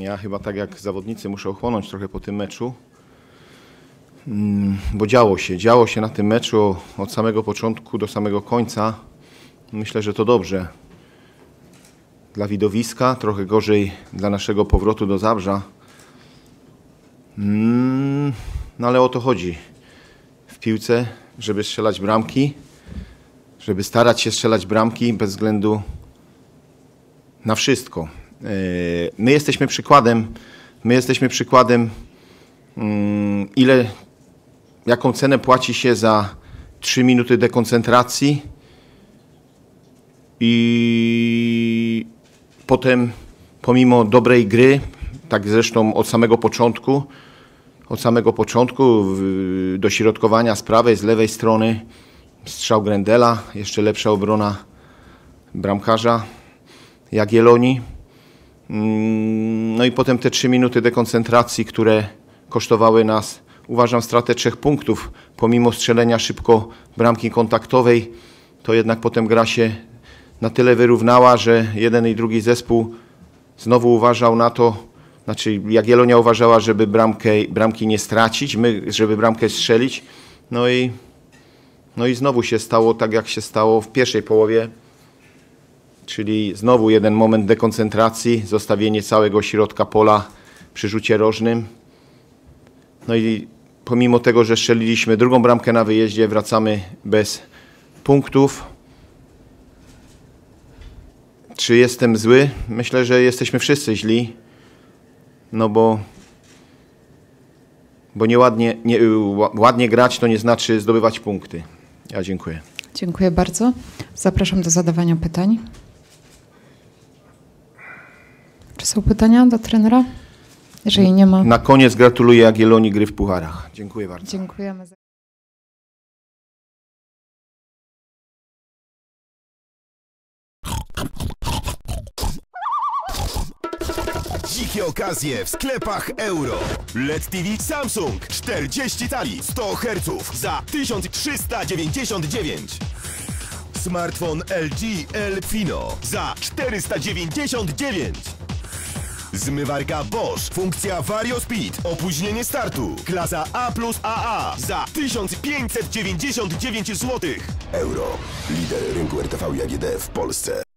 Ja chyba tak jak zawodnicy muszę ochłonąć trochę po tym meczu, Mm, bo działo się, działo się na tym meczu od samego początku do samego końca. Myślę, że to dobrze. Dla widowiska, trochę gorzej dla naszego powrotu do Zabrza. Mm, No ale o to chodzi w piłce, żeby strzelać bramki, żeby starać się strzelać bramki bez względu na wszystko. Yy, My jesteśmy przykładem, my jesteśmy przykładem, mm, ile, jaką cenę płaci się za 3 minuty dekoncentracji i potem pomimo dobrej gry, tak zresztą od samego początku, od samego początku w- dośrodkowania z prawej, z lewej strony, strzał Grendela, jeszcze lepsza obrona bramkarza Jagiellonii. Mm, No i potem te trzy minuty dekoncentracji, które kosztowały nas, uważam, stratę trzech punktów. Pomimo strzelenia szybko bramki kontaktowej, to jednak potem gra się na tyle wyrównała, że jeden i drugi zespół znowu uważał na to, znaczy Jagiellonia uważała, żeby bramkę, bramki nie stracić, my, żeby bramkę strzelić. No i, no i znowu się stało tak, jak się stało w pierwszej połowie, czyli znowu jeden moment dekoncentracji, zostawienie całego środka pola przy rzucie rożnym. No i pomimo tego, że strzeliliśmy drugą bramkę na wyjeździe, wracamy bez punktów. Czy jestem zły? Myślę, że jesteśmy wszyscy źli. No bo, bo nieładnie, nie, ła- ładnie grać to nie znaczy zdobywać punkty. Ja dziękuję. Dziękuję bardzo. Zapraszam do zadawania pytań. Czy są pytania do trenera? Jeżeli nie ma, Na koniec gratuluję Jagiellonii gry w pucharach. Dziękuję bardzo. dziękujemy. za- Dzikie okazje w sklepach euro. LED TV Samsung 40 tali 100 Hz za 1399. Smartfon LG Elfino za 499. Zmywarka Bosch, funkcja Vario Speed, opóźnienie startu, klasa A plus AA za 1599 zł. Euro. Lider rynku RTV i AGD w Polsce.